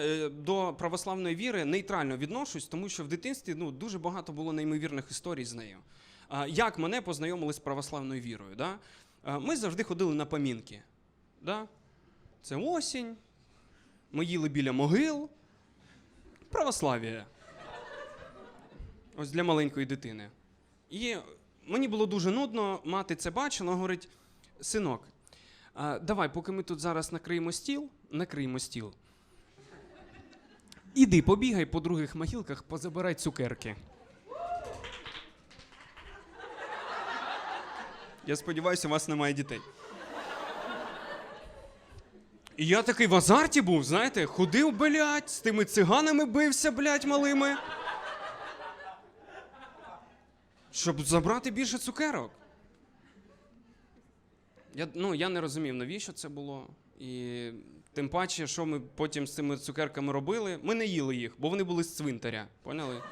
е, до православної віри нейтрально відношусь, тому що в дитинстві ну, дуже багато було неймовірних історій з нею. Як мене познайомили з православною вірою? Да? Ми завжди ходили на помінки. Да? Це осінь, ми їли біля могил. Православ'я. Ось для маленької дитини. І мені було дуже нудно, мати це бачила, говорить: синок, давай, поки ми тут зараз накриємо стіл, накриємо стіл. Іди побігай по других могилках, позабирай цукерки. Я сподіваюся, у вас немає дітей. І я такий в азарті був, знаєте, ходив, блядь, з тими циганами бився, блядь, малими. Щоб забрати більше цукерок. Я, ну, я не розумів, навіщо це було. І тим паче, що ми потім з цими цукерками робили, ми не їли їх, бо вони були з цвинтаря. Поняли?